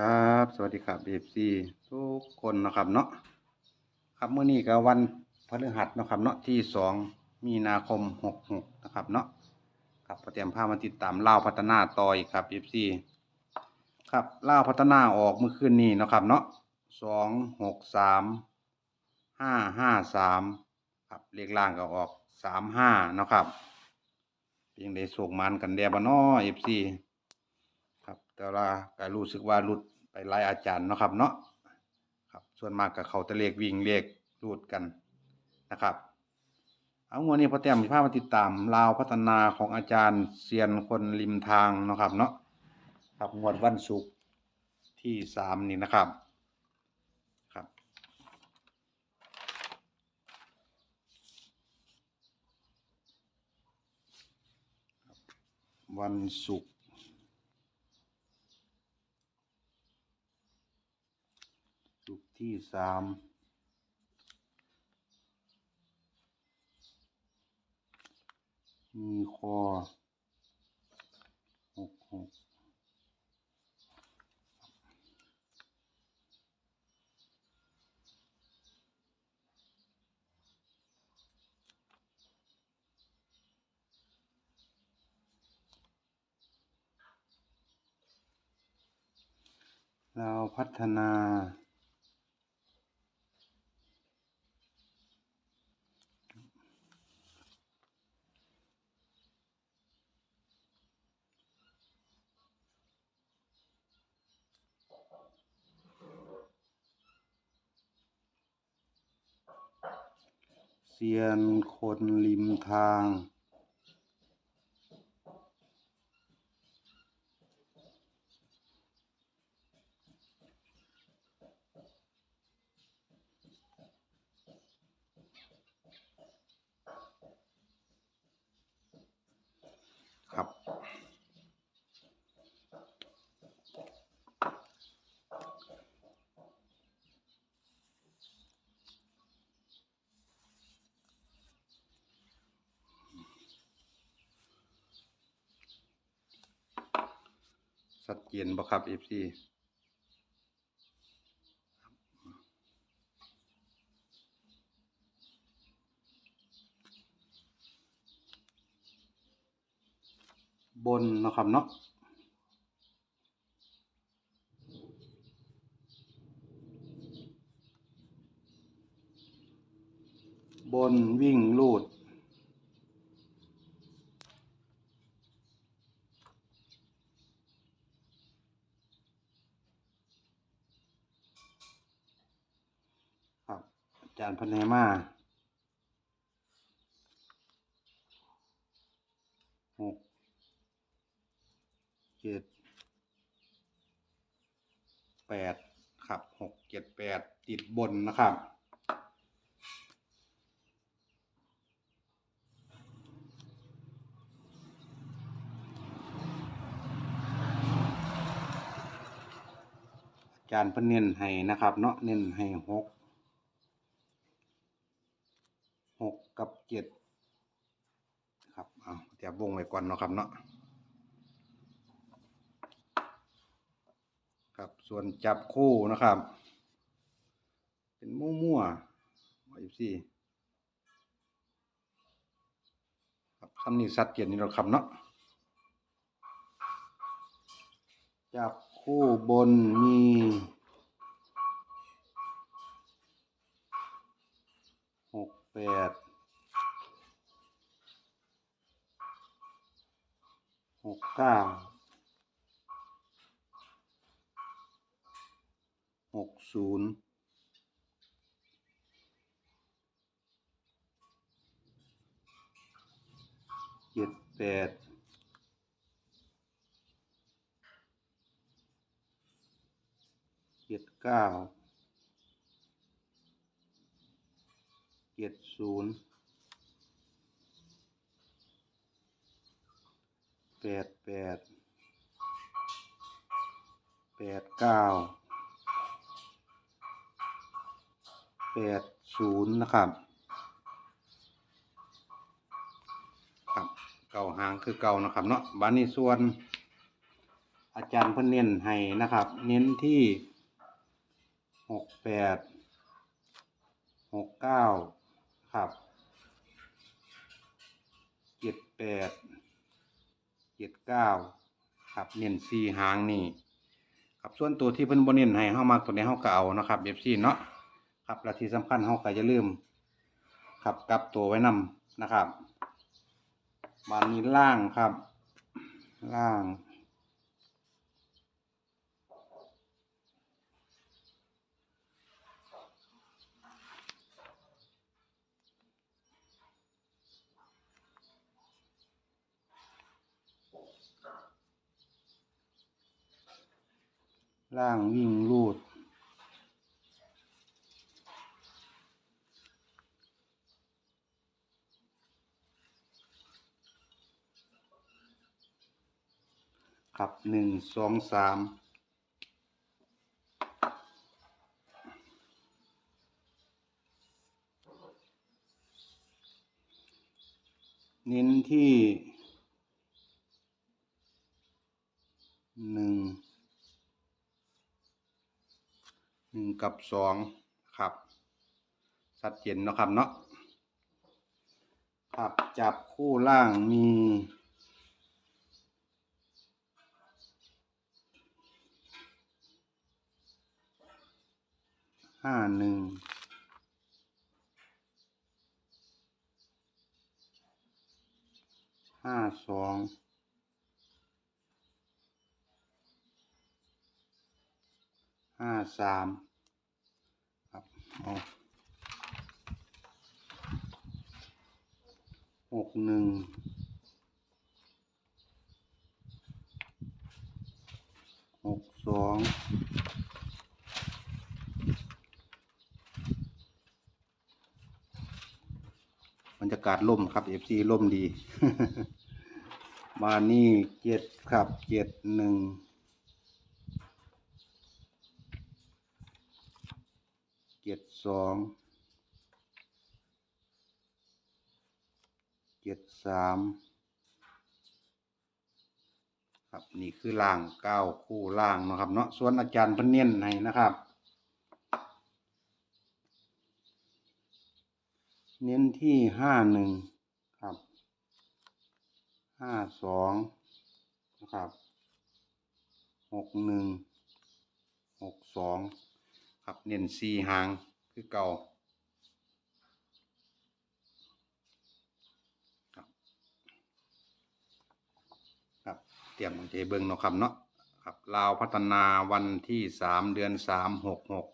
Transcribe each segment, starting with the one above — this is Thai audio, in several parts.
ครับ สวัสดีครับเอฟซีทุกคนนะครับเนาะครับเมื่อนี้ก็วันพฤหัสนะครับเนาะที่สองมีนาคมหกหกนะครับเนาะครับเตรียมภาพมาติดตามเล่าพัฒนาต่ออีกครับเอฟซีครับเล่าพัฒนาออกเมื่อคืนนี้นะครับเนาะสองหกสามห้าห้าสามครับเลขล่างก็ออกสามห้านะครับเพียงได้ส่งมันกันแดบเนาะเอฟซี แต่ว่าก็รู้สึกว่าหลุดไปหลายอาจารย์เนาะครับเนาะครับ ส่วนมากก็เขาตะเลขวิ่งเลขรูดกันนะครับ เอางวดนี้พอเตรียมมีภาพมาติดตามลาวพัฒนาของอาจารย์เซียนคนริมทางนะครับเนาะครับงวดวันศุกร์ที่สามนี่นะครับครับวันศุกร์ สุกร์ที่สามมีคอหกหกเราพัฒนา เซียนคนริมทาง สัดเจนบ่ครับ FC บนนะครับเนาะบนวิ่งลูด ครับ อา จารย์พันแนมาหกเจ็ดแปดครับหกเจ็ดแปดติดบนนะครับอาจารย์เพิ่นเน้นให้นะครับ เนาะเน้นให้หกหกกับเจ็ดครับเอาเดี๋ยววงไว้ก่อนเนาะครับเนาะครับส่วนจับคู่นะครับ เป็นมั่วๆว่าอยู่สิครับคำนี้สัดเจนนี่เราคำเนาะจับคู่บนมีหกแปดหก เก้าหกศูนย์เจ็ดแปดเจ็ดเก้าเจ็ดศูนย์ แปดแปดแปดเก้าแปดศูนย์นะครับครับเก่าหางคือเก่านะครับเนาะบ้านนี้ส่วน อาจารย์เพิ่นเน้นให้นะครับ เน้นที่หกแปดหกเก้าครับเจ็ดแปด เจ็ดเก้าครับเน้นสี่หางนี่ครับส่วนตัวที่เพิ่นบนเน้นให้เฮามักตัวนี้เฮาก็เอานะครับ FC เนาะครับและที่สำคัญเฮาก็อย่าลืมครับกลับตัวไว้นำนะครับบานนี้ล่างครับ ล่าง ล่างวิ่งรูดครับหนึ่งสองสามเน้นที่หนึ่งหนึ่ง กับสองครับชัดเจนเนาะครับเนาะครับจับคู่ล่างมีห้าหนึ่งห้าสองห้าสาม หกหนึ่งหกสองบรรยากาศล่มครับเอฟซีล่มดี มานี่เจ็ดครับเจ็ดหนึ่งเจ็ด สองเจ็ดสามครับนี่คือล่างเก้าคู่ล่างนะครับเนาะส่วนอาจารย์พิ่นเน้นให้นะครับ เน้นที่ห้าหนึ่งครับห้าสองนะครับหกหนึ่งหกสองครับเน้นสี่หาง คือเก่าครับครับเตรียมใจเบิ้งเนาะครับเนาะครับลาวพัฒนาวันที่สามเดือนสามหกหก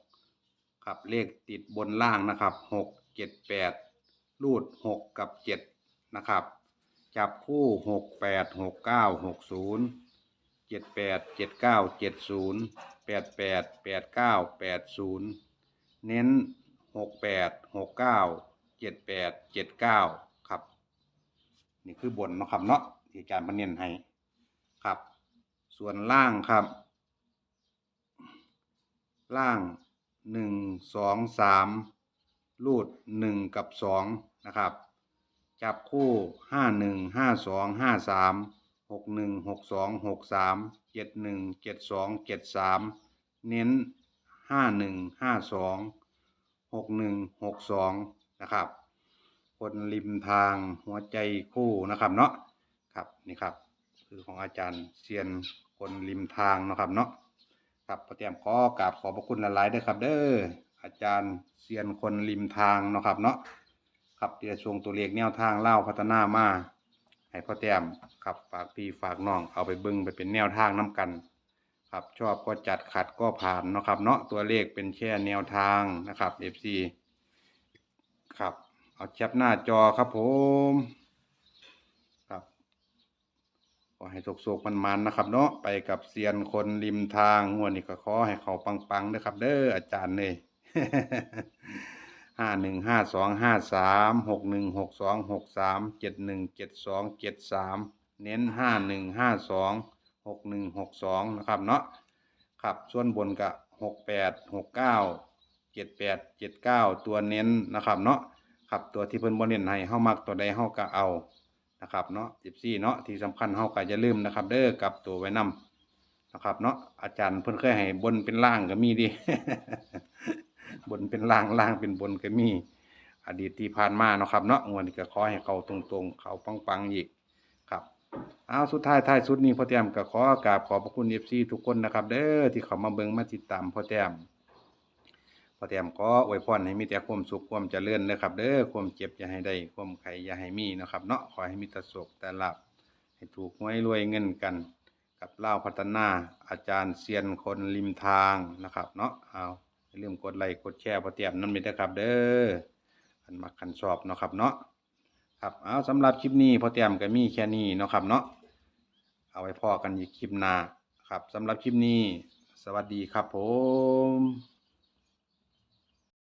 ครับเลขติดบนล่างนะครับหกเจ็ดแปดรูดหกกับเจ็ดนะครับ จับคู่หกแปดหกเก้าหกศูนย์เจ็ดแปดเจ็ดเก้าเจ็ดศูนย์แปดแปดแปดเก้าแปดศูนย์ เน้นหกแปดหกเก้าเจ็ดแปดเจ็ดเก้าครับ นี่คือบนเนาะครับเนาะที่อาจารย์มาเน้นให้ครับ ส่วนล่างครับ ล่างหนึ่งสองสามรูดหนึ่งกับสองนะครับ จับคู่ห้าหนึ่งห้าสองห้าสามหกหนึ่งหกสองหกสามเจ็ดหนึ่งเจ็ดสองเจ็ดสามเน้น ห้าหนึ่งห้าสองหกหนึ่งหกสองนะครับ คนริมทางหัวใจคู่นะครับเนาะครับนี่ครับคือของอาจารย์เซียนคนริมทางนะครับเนาะครับพอเตรียมขอกราบขอบพระคุณหลายๆด้อครับ เด้ออาจารย์เซียนคนริมทางนะครับเนาะครับเดี๋ยวช่วงตัวเลขแนวทางเล่าพัฒนามาให้พ่อแต้มครับฝากพี่ฝากน้องเอาไปเบิ่งไปเป็นแนวทางน้กัน ครับชอบก็จัดขัดก็ผ่านนะครับ เนาะตัวเลขเป็นแค่แนวทางนะครับ FC ครับ เอาแคปหน้าจอครับผมครับขอให้สุกๆมันๆนะครับ เนาะไปกับเซียนคนริมทางงวดนี้ก็ขอให้เขาปังๆนะครับ เด้ออาจารย์เลยห้าหนึ่งห้าสองห้าสามหกหนึ่งหกสองหกสามเจ็ดหนึ่งเจ็ดสองเจ็ดสามเน้นห้าหนึ่งห้าสอง หกหนึ่งหกสองนะครับเนาะครับส่วนบนกับหกแปดหกเก้าเจ็ดแปดเจ็ดเก้าตัวเน้นนะครับเนาะครับตัวที่เพิ่นบ่เน้นให้เฮามักตัวใดเฮาก็เอานะครับเนาะ14เนาะที่สำคัญเฮาก็อย่าลืมนะครับ เด้อกับตัวไว้นนะครับเนาะอาจารย์เพิ่นเคยให้บนเป็นล่างก็มีดิบนเป็นล่างล่างเป็นบนก็มี อดีตที่ผ่านมาเนาะครับเนาะงวดนี้ก็ขอให้เขาตรงๆ เขาปังๆอีกครับ เอาสุดท้ายท้ายสุดนี้พ่อแต้มก็ขอกราบขอบพระคุณ FC ทุกคนนะครับ เด้อที่เขามาเบิ่งมาติดตามพ่อแต้มพ่อแต้มขออวยพรให้มีแต่ความสุขความเจริญนะครับ เด้อความเจ็บอย่าให้ได้ความไข้อย่าให้มีนะครับเนาะขอให้มีแต่สุขแต่หลาภให้ถูกหวยรวยเงินกัน กับเล่าพัฒนาอาจารย์เซียนคนริมทางนะครับ เนาะเอาอย่าลืมกดไลค์กดแชร์พ่อแต้มนั่นเป็นะครับ เด้อคันมักคันชอบเนาะครับเนาะ ครับเอาสำหรับคลิปนี้พอเตรียมก็มีแค่นี้เนาะครับเนาะเอาไว้พอกันอีกคลิปหน้าครับสำหรับคลิปนี้ สวัสดีครับผม